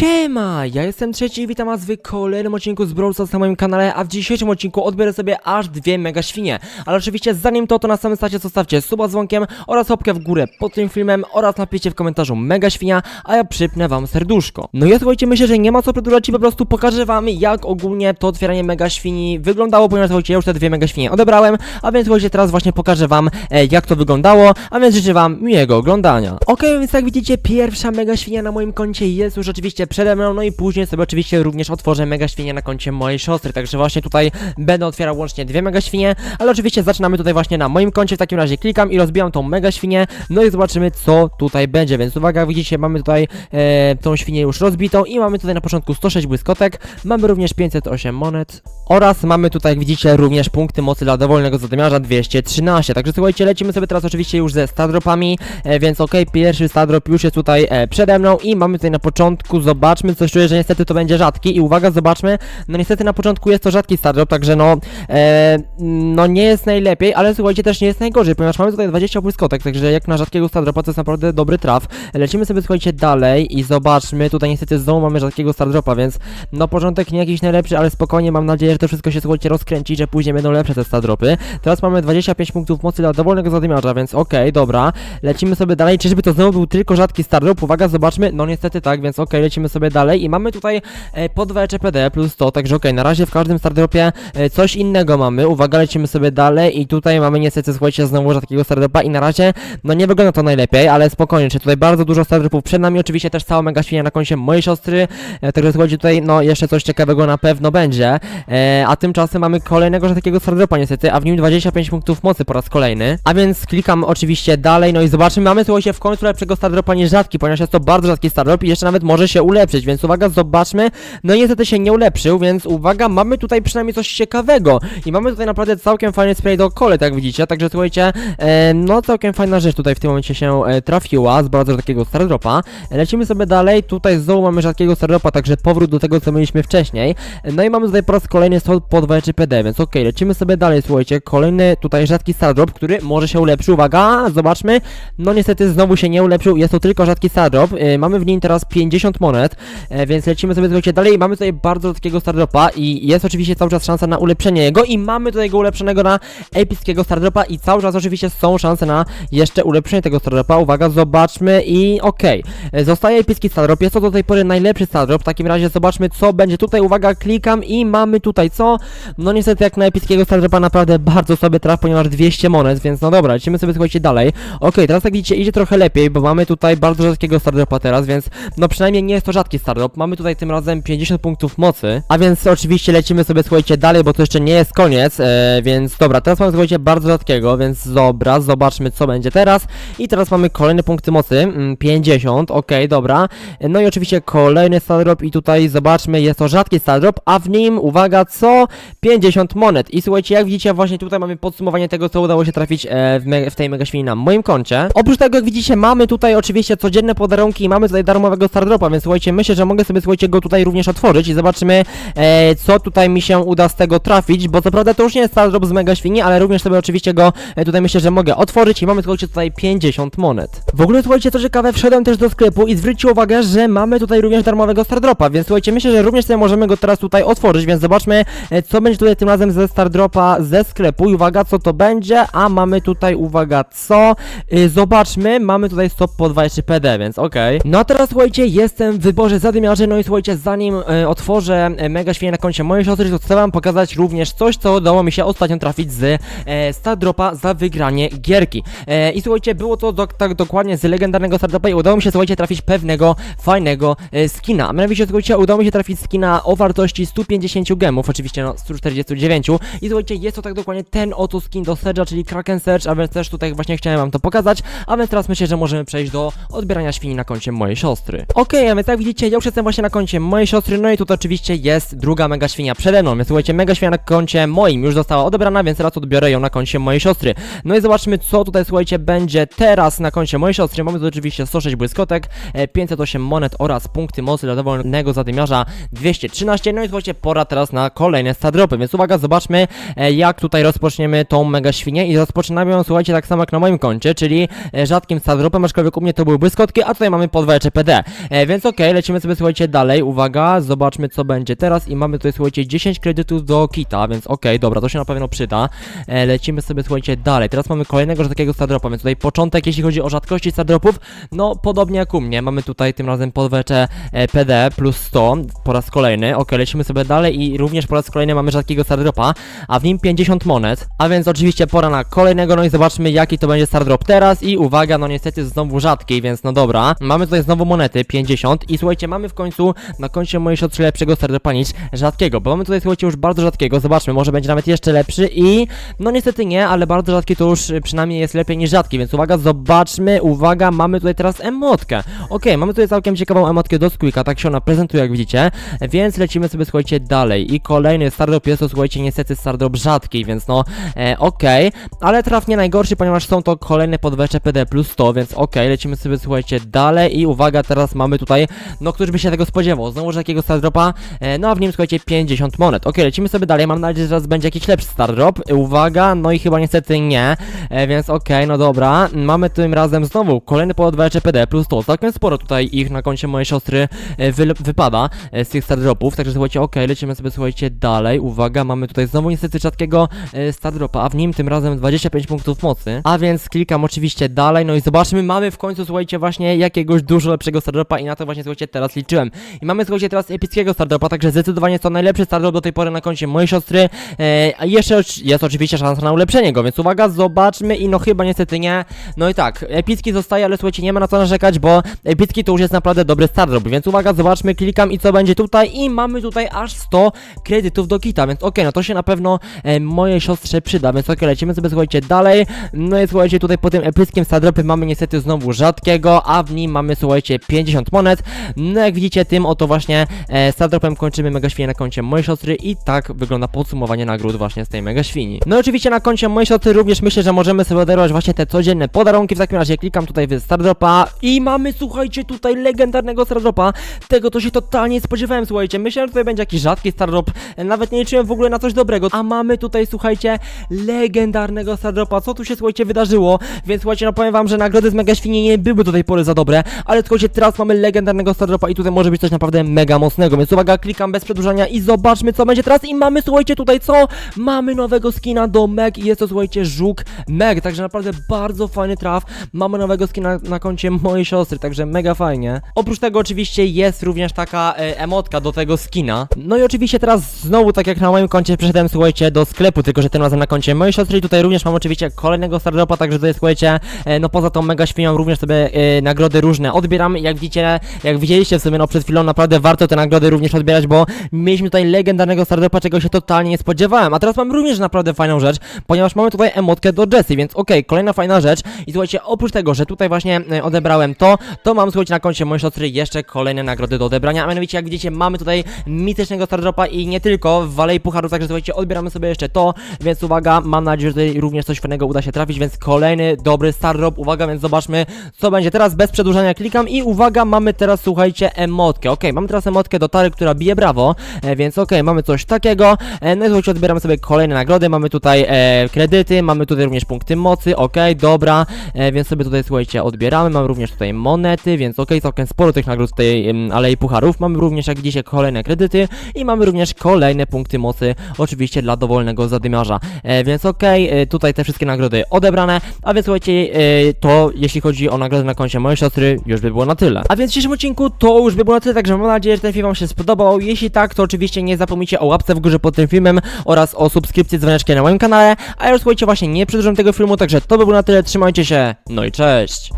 Siema, ja jestem trzeci i witam was w kolejnym odcinku z Brawl Stars na moim kanale, a w dzisiejszym odcinku odbiorę sobie aż dwie mega świnie. Ale oczywiście zanim to, to na samym starcie zostawcie suba z dzwonkiem oraz łapkę w górę pod tym filmem oraz napiszcie w komentarzu mega świnia, a ja przypnę wam serduszko. No ja słuchajcie, myślę, że nie ma co przedłużać i po prostu pokażę wam jak ogólnie to otwieranie mega świni wyglądało, ponieważ słuchajcie, ja już te dwie mega świnie odebrałem, a więc słuchajcie, teraz właśnie pokażę wam e, jak to wyglądało, a więc życzę wam miłego oglądania. Okej, więc jak widzicie, pierwsza mega świnia na moim koncie jest już oczywiście przede mną, no i później sobie oczywiście również otworzę mega świnię na koncie mojej siostry, także właśnie tutaj będę otwierał łącznie dwie mega świnie, ale oczywiście zaczynamy tutaj właśnie na moim koncie, w takim razie klikam i rozbijam tą mega świnię, no i zobaczymy co tutaj będzie, więc uwaga, widzicie, mamy tutaj e, tą świnię już rozbitą i mamy tutaj na początku 106 błyskotek, mamy również 508 monet oraz mamy tutaj, jak widzicie, również punkty mocy dla dowolnego zadymiarza 213, także słuchajcie, lecimy sobie teraz oczywiście już ze stardropami, e, więc okej, pierwszy stardrop już jest tutaj e, przede mną i mamy tutaj na początku, zobaczmy, coś czuję, że niestety to będzie rzadki. I uwaga, zobaczmy, no niestety na początku jest to rzadki stardrop, także no, e, no nie jest najlepiej, ale słuchajcie, też nie jest najgorzej, ponieważ mamy tutaj 20 błyskotek, także jak na rzadkiego stardropa to jest naprawdę dobry traf. Lecimy sobie, słuchajcie, dalej i zobaczmy, tutaj niestety znowu mamy rzadkiego stardropa, więc no początek nie jakiś najlepszy, ale spokojnie, mam nadzieję, że to wszystko się, słuchajcie, rozkręci, że później będą lepsze te stardropy. Teraz mamy 25 punktów mocy dla dowolnego zadymiarza, więc okej, dobra, lecimy sobie dalej, czyżby to znowu był tylko rzadki stardrop, uwaga, zobaczmy, no niestety tak, więc okej, lecimy sobie dalej i mamy tutaj e, po 2 ECPD plus 100, także okej, na razie w każdym stardropie e, coś innego mamy, uwaga, lecimy sobie dalej i tutaj mamy niestety, słuchajcie, znowu rzadkiego stardropa i na razie, no nie wygląda to najlepiej, ale spokojnie, czy tutaj bardzo dużo stardropów przed nami, oczywiście też cała mega świnia na koncie mojej siostry, e, także słuchajcie, tutaj no jeszcze coś ciekawego na pewno będzie, e, a tymczasem mamy kolejnego rzadkiego stardropa niestety, a w nim 25 punktów mocy po raz kolejny, a więc klikam oczywiście dalej, no i zobaczymy, mamy słuchajcie w końcu lepszego stardropa niż rzadki, ponieważ jest to bardzo rzadki stardrop i jeszcze nawet może się ulepszyć, więc uwaga, zobaczmy, no niestety się nie ulepszył, więc uwaga, mamy tutaj przynajmniej coś ciekawego. I mamy tutaj naprawdę całkiem fajny spray do kole, tak widzicie, także słuchajcie, e, no całkiem fajna rzecz tutaj w tym momencie się e, trafiła z bardzo rzadkiego stardropa, lecimy sobie dalej, tutaj znowu mamy rzadkiego stardropa, także powrót do tego, co mieliśmy wcześniej, no i mamy tutaj po raz kolejny 100 po 2 PD, więc okej, lecimy sobie dalej, słuchajcie, kolejny tutaj rzadki stardrop, który może się ulepszy, uwaga, zobaczmy, no niestety znowu się nie ulepszył, jest to tylko rzadki stardrop, e, mamy w nim teraz 50 monet, e, więc lecimy sobie, słuchajcie, dalej, mamy tutaj bardzo rzadkiego stardropa i jest oczywiście cały czas szansa na ulepszenie jego i mamy tutaj go ulepszonego na epickiego stardropa i cały czas oczywiście są szanse na jeszcze ulepszenie tego stardropa, uwaga, zobaczmy i okej, E, zostaje epicki stardrop, jest to do tej pory najlepszy stardrop, w takim razie zobaczmy co będzie tutaj, uwaga, klikam i mamy tutaj co? No niestety jak na epickiego stardropa naprawdę bardzo sobie traf, ponieważ 200 monet, więc no dobra, lecimy sobie słuchajcie dalej. Okej, teraz jak widzicie idzie trochę lepiej, bo mamy tutaj bardzo rzadkiego stardropa teraz, więc no przynajmniej nie jest to rzadki stardrop. Mamy tutaj tym razem 50 punktów mocy, a więc oczywiście lecimy sobie słuchajcie dalej, bo to jeszcze nie jest koniec, e, więc dobra, teraz mamy słuchajcie bardzo rzadkiego, więc dobra, zobaczmy co będzie teraz. I teraz mamy kolejne punkty mocy, mm, 50, okej, dobra. No i oczywiście kolejny stardrop i tutaj zobaczmy, jest to rzadki stardrop, a w nim, uwaga, co? 50 monet. I słuchajcie, jak widzicie, właśnie tutaj mamy podsumowanie tego, co udało się trafić e, w, me- w tej mega świni na moim koncie. Oprócz tego, jak widzicie, mamy tutaj oczywiście codzienne podarunki i mamy tutaj darmowego stardropa, więc słuchajcie, myślę, że mogę sobie, słuchajcie, go tutaj również otworzyć i zobaczymy, e, co tutaj mi się uda z tego trafić, bo co prawda to już nie jest stardrop z mega świni, ale również sobie oczywiście go e, tutaj myślę, że mogę otworzyć i mamy, słuchajcie, tutaj 50 monet. W ogóle, słuchajcie, co ciekawe, wszedłem też do sklepu i zwróćcie uwagę, że mamy tutaj również darmowego stardropa, więc słuchajcie, myślę, że również sobie możemy go teraz tutaj otworzyć, więc zobaczmy, e, co będzie tutaj tym razem ze stardropa ze sklepu i uwaga, co to będzie, a mamy tutaj, uwaga, co? Y, zobaczmy, mamy tutaj stop po 20 PD, więc okej. No a teraz słuchajcie, jestem w wyborze zadymiarzy, no i słuchajcie, zanim e, otworzę e, mega świnie na koncie mojej siostry, to chcę wam pokazać również coś, co udało mi się ostatnio trafić z e, stardropa za wygranie gierki. E, I słuchajcie, było to do, tak dokładnie z legendarnego stardropa i udało mi się, słuchajcie, trafić pewnego fajnego e, skina. A mianowicie, słuchajcie, udało mi się trafić skina o wartości 150 gemów, oczywiście no 149 i słuchajcie, jest to tak dokładnie ten oto skin do Surge'a, czyli Kraken Search, a więc też tutaj właśnie chciałem wam to pokazać, a więc teraz myślę, że możemy przejść do odbierania świni na koncie mojej siostry. Okej, a więc jak widzicie, ja już jestem właśnie na koncie mojej siostry, no i tutaj oczywiście jest druga mega świnia przede mną, więc słuchajcie, mega świnia na koncie moim już została odebrana, więc teraz odbiorę ją na koncie mojej siostry. No i zobaczmy, co tutaj, słuchajcie, będzie teraz na koncie mojej siostry. Mamy tu oczywiście 106 błyskotek, e, 508 monet oraz punkty mocy dla dowolnego zadymiarza 213, no i słuchajcie, pora teraz na kolejne stardropy, więc uwaga, zobaczmy, e, jak tutaj rozpoczniemy tą mega świnię i rozpoczynamy ją, słuchajcie, tak samo jak na moim koncie, czyli e, rzadkim stardropem, aczkolwiek u mnie to były błyskotki, a tutaj mamy po 2 PD. E, więc okej, okej, lecimy sobie, słuchajcie, dalej, uwaga, zobaczmy co będzie teraz. I mamy tutaj, słuchajcie, 10 kredytów do kita, więc okej, dobra, to się na pewno przyda. E, lecimy sobie, słuchajcie, dalej, teraz mamy kolejnego takiego stardropa, więc tutaj początek, jeśli chodzi o rzadkości stardropów, no podobnie jak u mnie, mamy tutaj tym razem podweczę e, PD plus 100 po raz kolejny, okej, lecimy sobie dalej i również po raz kolejny mamy rzadkiego stardropa, a w nim 50 monet, a więc oczywiście pora na kolejnego, no i zobaczmy jaki to będzie stardrop teraz. I uwaga, no niestety znowu rzadkiej, więc no dobra, mamy tutaj znowu monety 50 i słuchajcie, mamy w końcu na koncie mojej siostry lepszego stardropa niż rzadkiego, bo mamy tutaj słuchajcie już bardzo rzadkiego, zobaczmy, może będzie nawet jeszcze lepszy i no niestety nie, ale bardzo rzadki to już y, przynajmniej jest lepiej niż rzadki, więc uwaga, zobaczmy, uwaga, mamy tutaj teraz emotkę, okej, mamy tutaj całkiem ciekawą emotkę do Squeaka, tak się ona prezentuje jak widzicie, więc lecimy sobie słuchajcie dalej. I kolejny stardrop jest to słuchajcie niestety stardrop rzadki, więc no e, okej, ale traf nie najgorszy, ponieważ są to kolejne podwecze PD plus 100, więc okej, lecimy sobie słuchajcie dalej. I uwaga, teraz mamy tutaj, no któż by się tego spodziewał, znowu takiego stardropa, e, no a w nim słuchajcie 50 monet, okej, lecimy sobie dalej, mam nadzieję, że teraz będzie jakiś lepszy stardrop, e, uwaga, no i chyba niestety nie, e, więc okej, no dobra, mamy tym razem znowu kolejny podwecze PD plus 100, całkiem sporo tutaj ich na koncie mojej siostry wy, wypada z tych stardropów, także słuchajcie, okej, lecimy sobie słuchajcie dalej, uwaga, mamy tutaj znowu niestety rzadkiego e, stardropa, a w nim tym razem 25 punktów mocy, a więc klikam oczywiście dalej, no i zobaczmy, mamy w końcu, słuchajcie, właśnie jakiegoś dużo lepszego stardropa i na to właśnie, słuchajcie, teraz liczyłem. I mamy, słuchajcie, teraz epickiego stardropa, także zdecydowanie jest to najlepszy stardrop do tej pory na koncie mojej siostry, e, a jeszcze jest oczywiście szansa na ulepszenie go, więc uwaga, zobaczmy i no chyba niestety nie, no i tak, epicki zostaje, ale słuchajcie, nie ma na co narzekać, bo epicki to już jest naprawdę dobry stardrop, więc uwaga, zobaczmy, klikam i co będzie tutaj. I mamy tutaj aż 100 kredytów do kita, więc okej, no to się na pewno e, mojej siostrze przyda, więc okej, lecimy sobie, słuchajcie, dalej, no i słuchajcie, tutaj po tym epickim stardropie mamy niestety znowu rzadkiego, a w nim mamy, słuchajcie, 50 monet, no jak widzicie, tym oto właśnie e, stardropem kończymy mega świnię na koncie mojej siostry i tak wygląda podsumowanie nagród właśnie z tej mega świni. No i oczywiście na koncie mojej siostry również myślę, że możemy sobie odebrać właśnie te codzienne podarunki, w takim razie klikam tutaj w stardropa i mamy, słuchajcie, tutaj legendarnego stardropa, tego to się totalnie nie spodziewałem, słuchajcie, myślałem, że tutaj będzie jakiś rzadki stardrop, e, nawet nie liczyłem w ogóle na coś dobrego, a mamy tutaj, słuchajcie, legendarnego stardropa, co tu się, słuchajcie, wydarzyło, więc słuchajcie, no powiem wam, że nagrody z Mega Świni nie były do tej pory za dobre, ale słuchajcie, teraz mamy legendarnego stardropa i tutaj może być coś naprawdę mega mocnego, więc uwaga, klikam bez przedłużania i zobaczmy, co będzie teraz i mamy, słuchajcie, tutaj co? Mamy nowego skina do Meg i jest to, słuchajcie, żuk Meg, także naprawdę bardzo fajny traf, mamy nowego skina na koncie mojej siostry, także mega fajnie. Oprócz tego oczywiście jest również taka e, emotka do tego skina, no i oczywiście teraz znowu, tak jak na moim koncie, przeszedłem, słuchajcie, do sklepu, tylko że tym razem na koncie mojej siostry i tutaj również mam oczywiście kolejnego stardropa, także tutaj, słuchajcie, e, no poza tą mega świnią również sobie e, nagrody różne odbieram, jak widzicie, jak widzieliście w sumie, no przed chwilą naprawdę warto te nagrody również odbierać, bo mieliśmy tutaj legendarnego stardropa, czego się totalnie nie spodziewałem, a teraz mam również naprawdę fajną rzecz, ponieważ mamy tutaj emotkę do Jessie, więc okej, kolejna fajna rzecz. I słuchajcie, oprócz tego, że tutaj właśnie e, odebrałem to, to mam, słuchajcie, na koncie mojej siostry jeszcze kolejne nagrody do odebrania, a mianowicie, jak widzicie, mamy tutaj mitycznego stardropa i nie tylko w Walei Pucharów, także słuchajcie, odbieramy sobie jeszcze to, więc uwaga, mam nadzieję, że tutaj również coś fajnego uda się trafić, więc kolejny dobry stardrop, uwaga, więc zobaczmy, co będzie. Teraz, bez przedłużania klikam i uwaga, mamy teraz, słuchajcie, emotkę, okej, mamy teraz emotkę do Tary, która bije brawo, e, więc okej, mamy coś takiego, e, no i słuchajcie, odbieramy sobie kolejne nagrody, mamy tutaj e, kredyty, mamy tutaj również punkty mocy, okej, dobra, e, więc sobie tutaj, słuchajcie, odbieramy, mamy również tutaj monety, więc okej, całkiem sporo tych nagród z tej em, Alei Pucharów, mamy również, jak widzicie, kolejne kredyty i mamy również kolejne punkty mocy, oczywiście dla dowolnego zadymiarza, e, więc okej, e, tutaj te wszystkie nagrody odebrane, a więc słuchajcie, e, to jeśli chodzi o nagrody na koncie mojej siostry, już by było na tyle. A więc w dzisiejszym odcinku to już by było na tyle, także mam nadzieję, że ten film wam się spodobał, jeśli tak, to oczywiście nie zapomnijcie o łapce w górze pod tym filmem oraz o subskrypcji z dzwoneczkiem na moim kanale, a ja już słuchajcie, właśnie nie przedłużam tego filmu, także to by było na tyle, trzymajcie się, no i cześć!